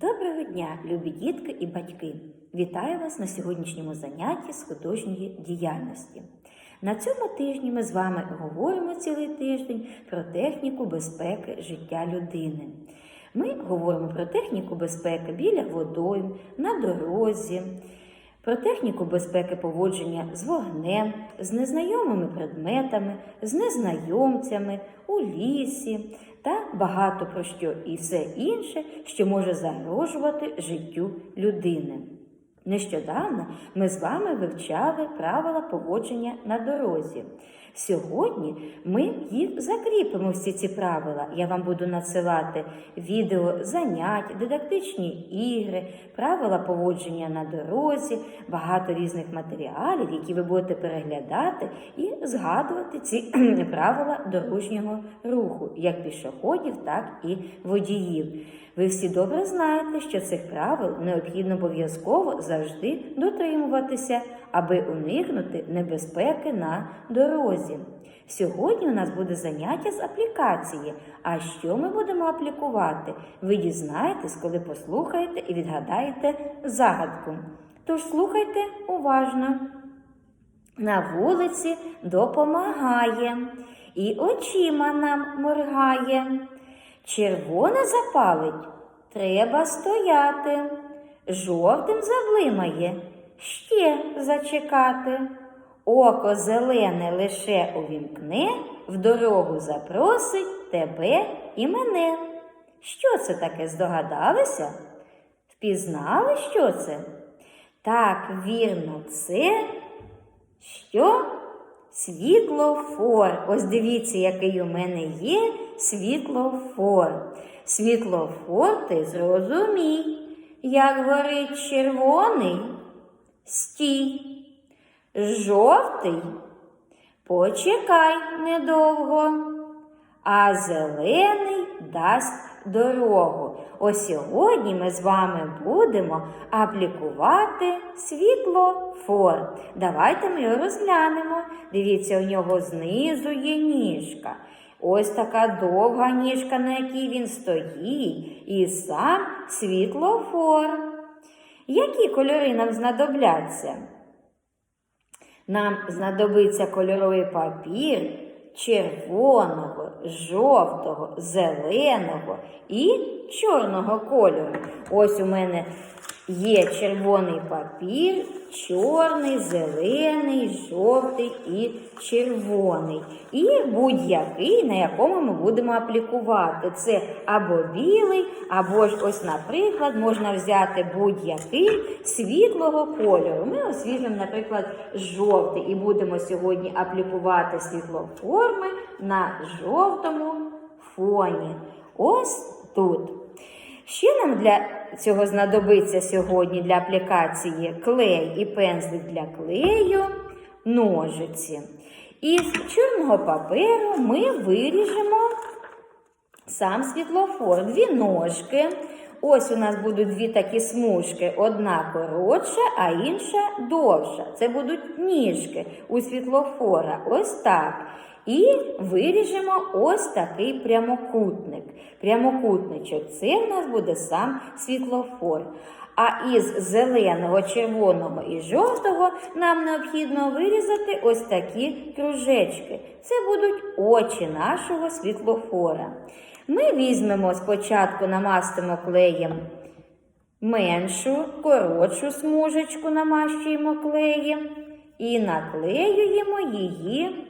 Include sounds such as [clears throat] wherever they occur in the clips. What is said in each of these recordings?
Доброго дня, любі дітки і батьки! Вітаю вас на сьогоднішньому занятті з художньої діяльності. На цьому тижні ми з вами говоримо цілий тиждень про техніку безпеки життя людини. Ми говоримо про техніку безпеки біля водойм, на дорозі, про техніку безпеки поводження з вогнем, з незнайомими предметами, з незнайомцями, у лісі та багато про що і все інше, що може загрожувати життю людини. Нещодавно ми з вами вивчали правила поводження на дорозі. Сьогодні ми їх закріпимо всі ці правила. Я вам буду надсилати відео занять, дидактичні ігри, правила поводження на дорозі, багато різних матеріалів, які ви будете переглядати і згадувати ці [clears throat] правила дорожнього руху, як пішоходів, так і водіїв. Ви всі добре знаєте, що цих правил необхідно обов'язково завжди дотримуватися, аби уникнути небезпеки на дорозі. Сьогодні у нас буде заняття з аплікації. А що ми будемо аплікувати? Ви дізнаєтесь, коли послухаєте і відгадаєте загадку. Тож слухайте уважно. На вулиці допомагає і очима нам моргає. Червоне запалить, треба стояти, жовтим заблимає, ще зачекати. Око зелене лише увімкне, в дорогу запросить тебе і мене. Що це таке здогадалися? Впізнали, що це? Так, вірно, це що? Світлофор. Ось дивіться, який у мене є світлофор. Світлофор ти зрозумій, як горить червоний, стій. Жовтий, почекай недовго, а зелений дасть дорогу. Ось сьогодні ми з вами будемо аплікувати світлофор. Давайте ми його розглянемо. Дивіться, у нього знизу є ніжка. Ось така довга ніжка, на якій він стоїть, і сам світлофор. Які кольори нам знадобляться? Нам знадобиться кольоровий папір червоного, жовтого, зеленого і чорного кольору. Ось у мене є червоний папір, чорний, зелений, жовтий і червоний. І будь-який, на якому ми будемо аплікувати. Це або білий, або ж ось, наприклад, можна взяти будь-який світлого кольору. Ми ось наприклад, жовтий і будемо сьогодні аплікувати світлоформи на жовтому фоні. Ось тут. Ще нам для цього знадобиться сьогодні для аплікації клей і пензлик для клею, ножиці. Із чорного паперу ми виріжемо сам світлофор, дві ножки. Ось у нас будуть дві такі смужки, одна коротша, а інша довша. Це будуть ніжки у світлофора. Ось так. І виріжемо ось такий прямокутник. Прямокутничок це в нас буде сам світлофор. А із зеленого, червоного і жовтого нам необхідно вирізати ось такі кружечки. Це будуть очі нашого світлофора. Ми візьмемо спочатку, намастимо клеєм меншу, коротшу смужечку, намащуємо клеєм і наклеюємо її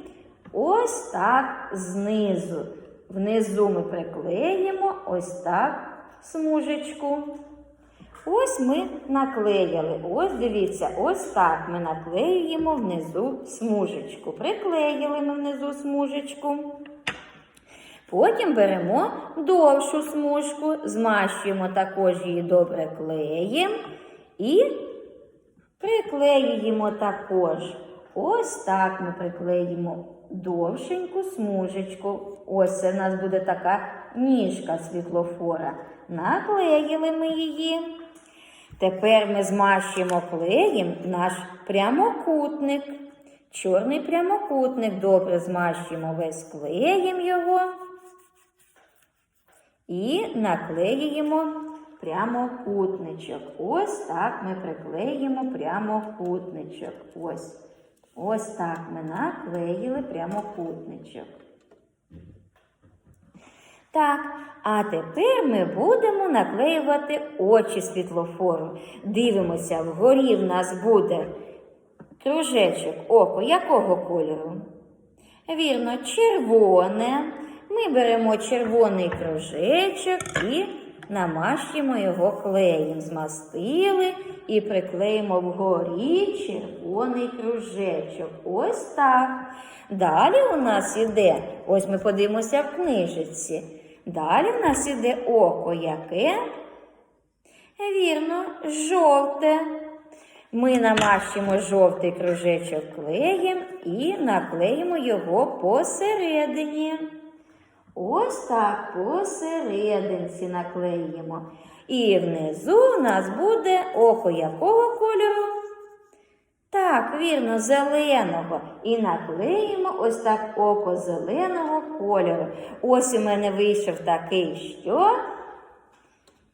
ось так знизу. Внизу ми приклеїмо ось так смужечку. Ось ми наклеїли. Ось дивіться, ось так ми наклеюємо внизу смужечку. Приклеїли ми внизу смужечку. Потім беремо довшу смужку, змащуємо також її добре клеєм і приклеюємо також. Ось так ми приклеїмо довшеньку смужечку. Ось це в нас буде така ніжка світлофора. Наклеїли ми її. Тепер ми змащуємо клеєм наш прямокутник. Чорний прямокутник добре змащуємо весь клеєм його і наклеюємо прямокутничок. Ось так ми приклеїмо прямокутничок. Ось. Ось так ми наклеїли прямокутничок. Так, а тепер ми будемо наклеювати очі світлофору. Дивимося, вгорі в нас буде кружечок, око якого кольору? Вірно, червоне. Ми беремо червоний кружечок і намащуємо його клеєм. Змастили і приклеїмо вгорі червоний кружечок. Ось так. Далі у нас іде, ось ми подивимося в книжечці. Далі в нас іде око яке? Вірно, жовте. Ми намащимо жовтий кружечок клеєм і наклеїмо його посередині. Ось так посерединці наклеїмо. І внизу у нас буде око якого кольору? Так, вірно, зеленого. І наклеїмо ось так око зеленого кольору. Ось у мене вийшов такий що?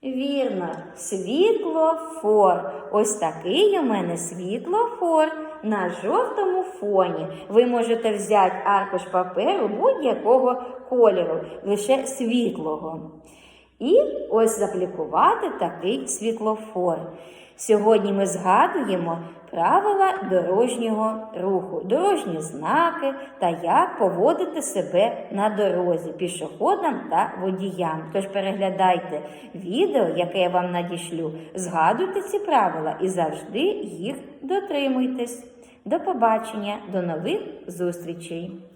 Вірно, світлофор. Ось такий у мене світлофор на жовтому фоні. Ви можете взяти аркуш паперу будь-якого кольору, лише світлого. І ось заплікувати такий світлофор. Сьогодні ми згадуємо правила дорожнього руху, дорожні знаки та як поводити себе на дорозі пішоходам та водіям. Тож переглядайте відео, яке я вам надішлю, згадуйте ці правила і завжди їх дотримуйтесь. До побачення, до нових зустрічей!